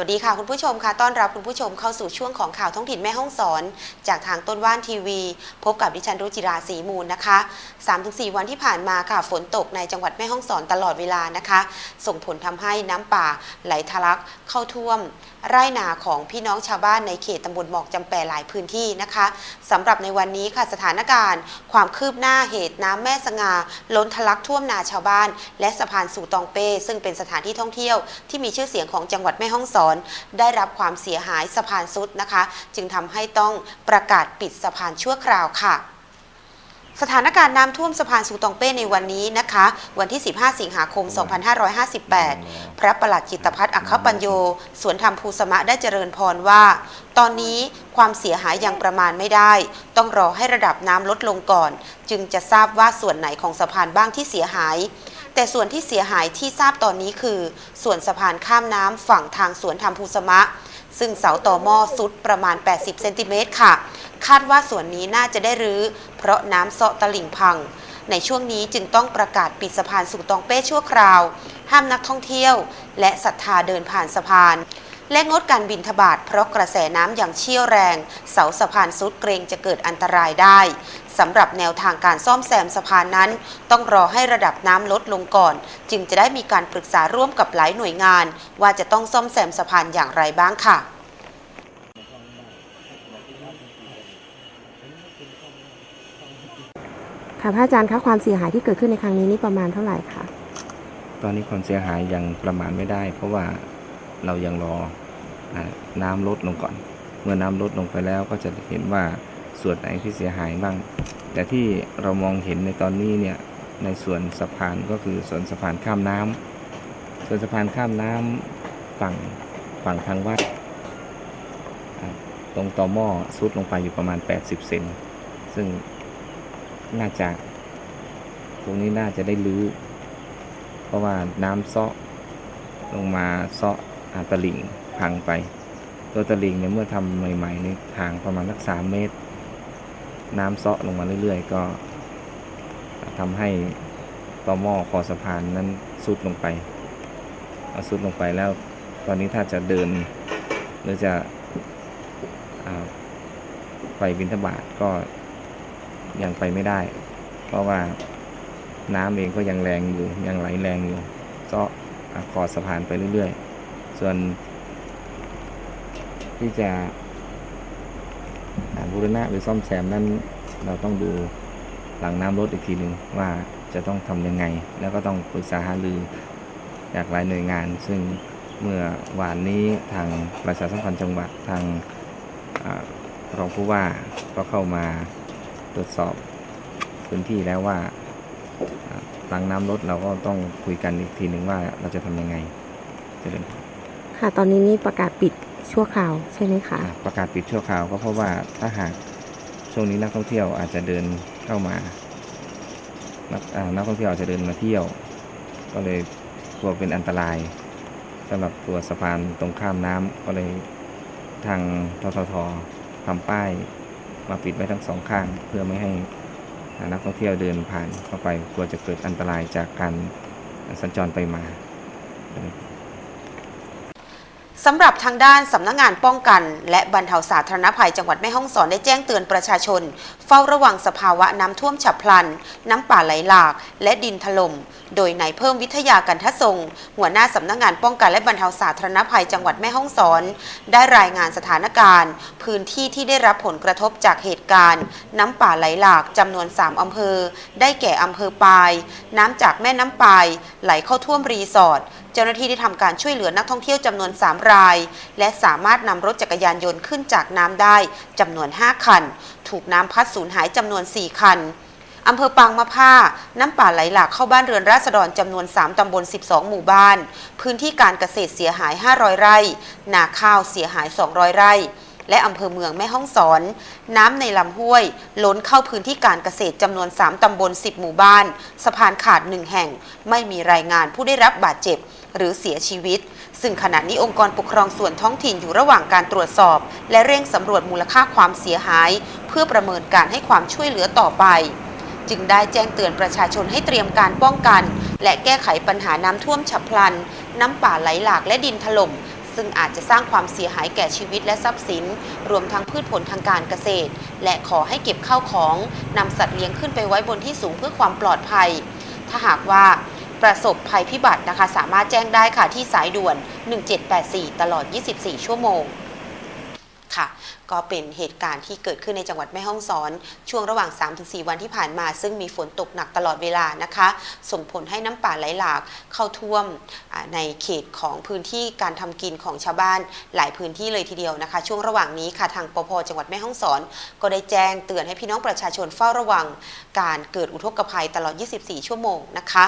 วัสดีค่ะคุณผู้ชมค่ะต้อนรับคุณผู้ชมเข้าสู่ช่วงของข่าวท้องถิ่นแม่ห้องสอน จากทางต้นว่านทีวี พบกับดิฉันรุจิราศรีมูลนะคะ 3-4 วันที่ผ่านมาค่ะฝนตกในจังหวัดแม่ห้องสอนตลอดเวลานะคะ ส่งผลทำให้น้ำป่าไหลทะลักเข้าท่วม ไร่นาของพี่น้องชาวบ้านในเขตตำบลหมอกจำแปหลายพื้นที่นะคะสำหรับในวันนี้ค่ะสถานการณ์ ความคืบหน้าเหตุน้ำแม่สงาล้นทะลักท่วมนาชาวบ้าน และสะพานสู่ตองเป้ซึ่งเป็นสถานที่ท่องเที่ยวที่มีชื่อเสียงของจังหวัดแม่ฮ่องสอนได้รับความเสียหายสะพานซุดนะคะ จึงทำให้ต้องประกาศปิดสะพานชั่วคราวค่ะสถานการณ์น้ำท่วมสะพานสูตองเป้ในวันนี้นะคะ วันที่ 15 สิงหาคม 2558 พระประหลัดจิตพัฒน์อัคคปัญโย สวนธรรมภูสมะได้เจริญพรว่า ตอนนี้ความเสียหายยังประมาณไม่ได้ ต้องรอให้ระดับน้ำลดลงก่อน จึงจะทราบว่าส่วนไหนของสะพานบ้างที่เสียหาย แต่ส่วนที่เสียหายที่ทราบตอนนี้คือ ส่วนสะพานข้ามน้ำฝั่งทางสวนธรรมภูสมะ ซึ่งเสาต่อหม้อสุดประมาณ 80 เซนติเมตรค่ะ คาดว่าส่วนนี้น่าจะได้รื้อ เพราะน้ำเซาะตลิ่งพัง ในช่วงนี้จึงต้องประกาศปิดสะพานสู่ตองเป้ชั่วคราว ห้ามนักท่องเที่ยว และศรัทธาเดินผ่านสะพาน และงดการบินทบาทเพราะกระแสน้ำอย่างเชี่ยวแรง เสาสะพานสุดเกรงจะเกิดอันตรายได้สำหรับแนวทางการซ่อมแซมสะพานนั้น ต้องรอให้ระดับน้ำลดลงก่อน จึงจะได้มีการปรึกษาร่วมกับหลายหน่วยงาน ว่าจะต้องซ่อมแซมสะพานอย่างไรบ้างค่ะค่ะพระอาจารย์คะความเสียหายที่เกิดขึ้นในครั้งนี้นี่ประมาณเท่าไหร่คะตอนนี้ความเสียหายยังประมาณไม่ได้ เพราะว่าเรายังรอ น้ำลดลงก่อน เมื่อน้ำลดลงไปแล้วก็จะเห็นว่าส่วนไหนที่เสียหายบ้าง แต่ที่เรามองเห็นในตอนนี้เนี่ยในส่วนสะพานก็คือส่วนสะพานข้ามน้ำส่วนสะพานข้ามน้ำฝั่งฝั่งทางวัด ตรงต่อหม้อซุดลงไปอยู่ประมาณ 80 เซนซึ่งน่าจะ ตรงนี้น่าจะได้รื้อ เพราะว่าน้ำเซาะลงมาเซาะอาตลิ่ง พังไปตัวตลิ่งเนี่ยเมื่อทำใหม่ๆในทางประมาณสักสามเมตร น้ำเซาะลงมาเรื่อยๆ ก็ทำให้ต่อหม้อคอสะพานนั้นซุดลงไปเอาซุดลงไปแล้ว ตอนนี้ถ้าจะเดิน หรือจะอไปบินทบาทก็ยังไปไม่ได้ เพราะว่าน้ำเองก็ยังแรงอยู่ยังไหลแรงอยู่เซาะคอสะพานไปเรื่อยๆ ส่วน ที่จะบูรณะหรือซ่อมแซมนั้นเราต้องดูหลังน้ำลดอีกทีหนึ่งว่าจะต้องทำยังไง แล้วก็ต้องปรึกษาหารือจากหลายหน่วยงาน ซึ่งเมื่อวานนี้ทางประชาสัมพันธ์จังหวัดทางอรองผู้ว่าก็เข้ามาตรวจสอบพื้นที่แล้วว่าหลังน้ำลดเราก็ต้องคุยกันอีกทีหนึ่งว่าเราจะทำยังไงเจะเดินค่ะ ตอนนี้นี่ประกาศปิด ชั่วคราวใช่ไหมคะ ประกาศปิดชั่วคราวก็เพราะว่าถ้าหากช่วงนี้นักท่องเที่ยวอาจจะเดินเข้ามา นักนักท่องเที่ยวอาจจะเดินมาเที่ยว ก็เลยกลัวเป็นอันตรายสำหรับตัวสะพานตรงข้ามน้ำก็เลยทางททททำป้ายมาปิดไว้ทั้งสองข้าง เพื่อไม่ให้นักท่องเที่ยวเดินผ่านเข้าไปกลัวจะเกิดอันตรายจากการสัญจรไปมา สำหรับทางด้านสำนักงงานป้องกัน และบรรเทาสาธารณภัยจังหวัดแม่ฮ่องสอนได้แจ้งเตือนประชาชน เฝ้าระวังสภาวะน้ำท่วมฉับพลัน น้ำป่าไหลหลาก และดินถล่ม โดยนายเพิ่มวิทยากันททรงหัวหน้าสำนักงงานป้องกันและบรรเทาสาธารณภัยจังหวัดแม่ฮ่องสอน ได้รายงานสถานการณ์ พื้นที่ที่ได้รับผลกระทบจากเหตุการณ์ น้ำป่าไหลหลากจำนวน 3 อำเภอ ได้แก่อำเภอปาย น้ำจากแม่น้ำปาย ไหลเข้าท่วมรีสอร์ทเจ้าหน้าที่ได้ทำการช่วยเหลือนักท่องเที่ยวจำนวน 3 ราย และสามารถนำรถจักรยานยนต์ขึ้นจากน้ำได้จำนวน 5 คัน ถูกน้ำพัดสูญหายจำนวน 4 คัน อำเภอปางมะผ้า น้ำป่าไหลหลากเข้าบ้านเรือนราษฎรจำนวน 3 ตำบล 12 หมู่บ้าน พื้นที่การเกษตรเสียหาย 500 ไร่ นาข้าวเสียหาย 200 ไร่ และอำเภอเมืองแม่ฮ่องสอน น้ำในลำห้วย ล้นเข้าพื้นที่การเกษตรจำนวน 3 ตำบล 10 หมู่บ้าน สะพานขาด1แห่ง ไม่มีรายงานผู้ได้รับบาดเจ็บหรือเสียชีวิต ซึ่งขณะนี้องค์กรปกครองส่วนท้องถิ่นอยู่ระหว่างการตรวจสอบ และเร่งสำรวจมูลค่าความเสียหาย เพื่อประเมินการให้ความช่วยเหลือต่อไป จึงได้แจ้งเตือนประชาชนให้เตรียมการป้องกัน และแก้ไขปัญหาน้ำท่วมฉับพลัน น้ำป่าไหลหลากและดินถล่ม ซึ่งอาจจะสร้างความเสียหายแก่ชีวิตและทรัพย์สิน รวมทั้งพืชผลทางการเกษตร และขอให้เก็บข้าวของนำสัตว์เลี้ยงขึ้นไปไว้บนที่สูงเพื่อความปลอดภัย ถ้าหากว่าประสบภัยพิบัตินะคะ สามารถแจ้งได้ค่ะที่สายด่วน 1784 ตลอด 24 ชั่วโมง ค่ะ ก็เป็นเหตุการณ์ที่เกิดขึ้นในจังหวัดแม่ฮ่องสอน ช่วงระหว่าง 3-4 วันที่ผ่านมา ซึ่งมีฝนตกหนักตลอดเวลานะคะ ส่งผลให้น้ำป่าไหลหลากเข้าท่วมในเขตของพื้นที่การทำกินของชาวบ้านหลายพื้นที่เลยทีเดียวนะคะ ช่วงระหว่างนี้ค่ะทางปพจังหวัดแม่ฮ่องสอน ก็ได้แจ้งเตือนให้พี่น้องประชาชนเฝ้าระวัง การเกิดอุทกภัยตลอด 24 ชั่วโมงนะคะ